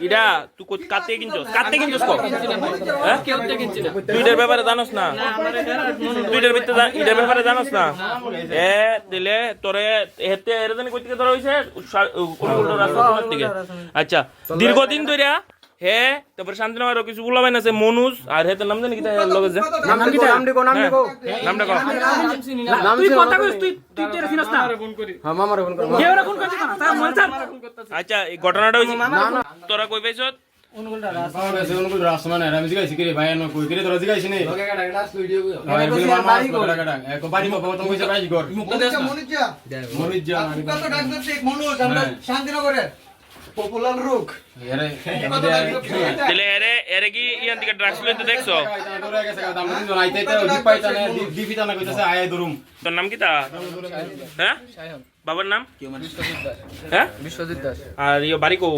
Ida তুই কত- কাতে কো? হ্যাঁ? তুই এটার ব্যাপারে জানোস না? দুইটার ভিতরে ইডার ব্যাপারে জানোস না? এ, দিলে তোরে হেতে এর জানি কই থেকে ধরা হইছে? কোন রাস্তা আচ্ছা দীর্ঘদিন ধরে হে তারপরে শান্তিনগর কিছু বলাবেন আছে মনুজ আর হেতে নাম জানি কি তাই লগে যে নাম কি নাম দেখো নাম দেখো হ্যাঁ, নামটা কও তুই কথা কইস তুই তুই তোর চিনস না হ্যাঁ মামার ফোন করো কেউ ফোন করছিস না তার মন চান আচ্ছা এই ঘটনাটা হইছে তোরা কই পাইছত শান্তিনগরের পপুলার রোগ তাহলে এরে এরে কি ইয়ান থেকে ড্রাগস লইতে দেখছ তোর নাম কি তা হ্যাঁ বাবার নাম? হ্যাঁ? বিশ্বজিৎ দাস। আর ইয়ে বাড়ি কো?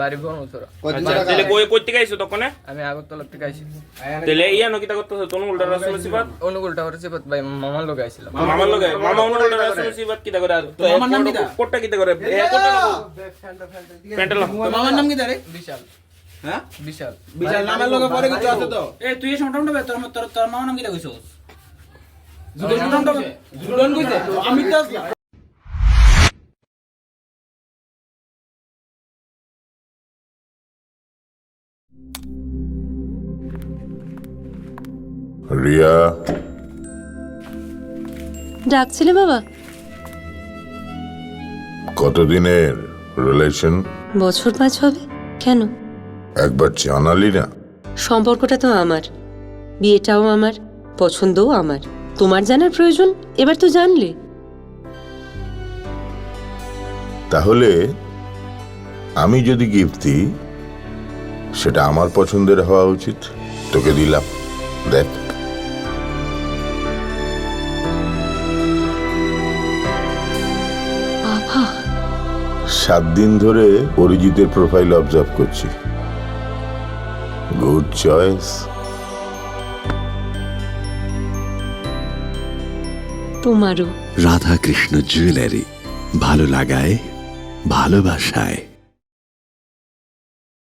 বাড়ি বনসরা আচ্ছা তাহলে কই কই থেকে আইছো তখন? আমি আগরতলা থেকে আইছি। তাহলে ইয়া নকিতা করতেছো তোর উল্টা রাস্তা সিবাত অনুগুলটা হচ্ছে ভাই মামার লোক আইছিলাম। মামার লগে মামা উল্টা রাস্তা সিবাত কিটা করে? আর মামার নাম কিটা কোটটা কিটা করে? এ কোটটা প্যান্টাল মামার নাম কি দাঁড়ে বিশাল। হ্যাঁ? বিশাল। বিশাল নামের লগে পরে কিছু আছে তো? এ তুই এই সংটামটা বে তোর তোর তোর মামা নাম কি কইছস? জুলন কইছে? আমি তো রিয়া? ডাকছিলে বাবা। কতদিনের রিলেশন বছর পাঁচ হবে। কেন? একবার জানালি না? সম্পর্কটা তো আমার। বিয়েটাও আমার পছন্দও আমার। তোমার জানার প্রয়োজন এবার তো জানলে। তাহলে আমি যদি গিফট দিই সেটা আমার পছন্দের হওয়া উচিত। তোকে দিলাম। দেখ। সাত দিন ধরে অরিজিতের প্রোফাইল অবজার্ভ করছি। গুড চয়েস তোমারও। রাধাকৃষ্ণ জুয়েলারি ভালো লাগায় ভালোবাসায়।